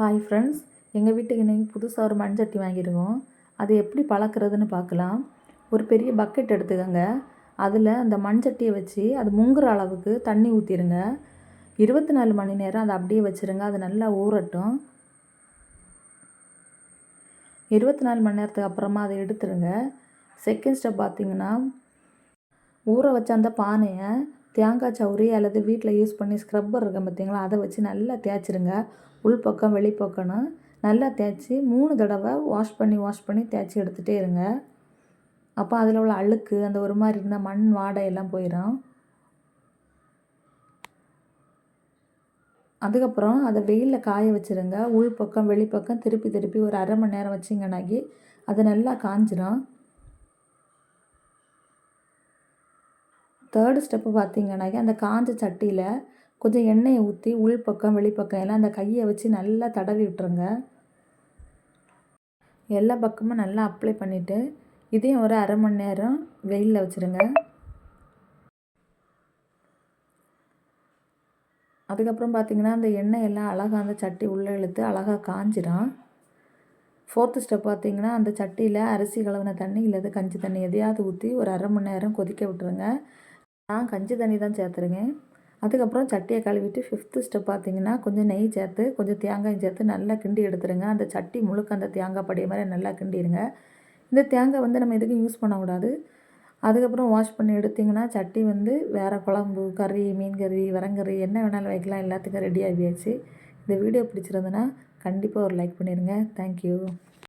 Hi friends எங்கள் வீட்டுக்கு இன்றைக்கி புதுசாக ஒரு மண் சட்டி வாங்கியிருக்கோம். அது எப்படி பழக்கிறதுன்னு பார்க்கலாம். ஒரு பெரிய பக்கெட் எடுத்துக்கோங்க. அதில் அந்த மண் சட்டியை வச்சு அது முங்குற அளவுக்கு தண்ணி ஊற்றிடுங்க இருபத்தி நாலு மணி நேரம் அதை அப்படியே வச்சுருங்க. அது நல்லா ஊறட்டும். இருபத்தி நாலு மணி நேரத்துக்கு அப்புறமா அதை எடுத்துருங்க. செகண்ட் ஸ்டெப் பார்த்தீங்கன்னா ஊற வச்ச அந்த பானையை தேங்காய் சவுரி அல்லது வீட்டில் யூஸ் பண்ணி ஸ்க்ரப்பர் இருக்கும் பார்த்தீங்களா? அதை வச்சு நல்லா தேய்ச்சிருங்க. உள்பக்கம் வெளிப்பக்கம்னு நல்லா தேய்ச்சி மூணு தடவை வாஷ் பண்ணி வாஷ் பண்ணி தேய்ச்சி எடுத்துகிட்டே இருங்க. அப்போ அதில் உள்ள அழுக்கு அந்த ஒரு மாதிரி இருந்தால் மண் வாடை எல்லாம் போயிடும். அதுக்கப்புறம் அதை வெயிலில் காய வச்சுருங்க. உள்பக்கம் வெளிப்பக்கம் திருப்பி திருப்பி ஒரு அரை மணி நேரம் வச்சிங்கனாக்கி அது நல்லா காஞ்சிரும். தேர்டு ஸ்டெப்பு பார்த்தீங்கன்னாக்கி அந்த காஞ்ச சட்டியில் கொஞ்சம் எண்ணெயை ஊற்றி உள்பக்கம் வெளிப்பக்கம் எல்லாம் அந்த கையை வச்சு நல்லா தடவி விட்டுருங்க. எல்லா பக்கமும் நல்லா அப்ளை பண்ணிவிட்டு இதையும் ஒரு அரை மணி நேரம் வெயிலில் வச்சுருங்க. அதுக்கப்புறம் பார்த்திங்கன்னா அந்த எண்ணெய் எல்லாம் அழகாக அந்த சட்டி உள்ளே இழுத்து அழகாக காஞ்சிடும் ஃபோர்த்து ஸ்டெப் பார்த்திங்கன்னா அந்த சட்டியில் அரிசி கலவின தண்ணி இல்லை கஞ்சி தண்ணி எதையாவது ஊற்றி ஒரு அரை மணி நேரம் கொதிக்க விட்டுருங்க. நான் கஞ்சி தண்ணி தான் சேர்த்துருங்க அதுக்கப்புறம் சட்டியை கழுவிட்டு ஃபிஃப்த்து ஸ்டெப் பார்த்தீங்கன்னா கொஞ்சம் நெய் சேர்த்து கொஞ்சம் தேங்காயும் சேர்த்து நல்லா கிண்டி எடுத்துருங்க. அந்த சட்டி முழுக்க அந்த தேங்காய் படிய மாதிரி நல்லா கிண்டிடுங்க. இந்த தேங்காய் வந்து நம்ம எதுக்கும் யூஸ் பண்ணக்கூடாது. அதுக்கப்புறம் வாஷ் பண்ணி எடுத்திங்கன்னா சட்டி வந்து வேறு குழம்பு கறி மீன் கறி வரங்கறி என்ன வேணாலும் வைக்கலாம். எல்லாத்துக்கும் ரெடி ஆகியாச்சு. இந்த வீடியோ பிடிச்சிருந்ததுன்னா கண்டிப்பாக ஒரு லைக் பண்ணிடுங்க. தேங்க்யூ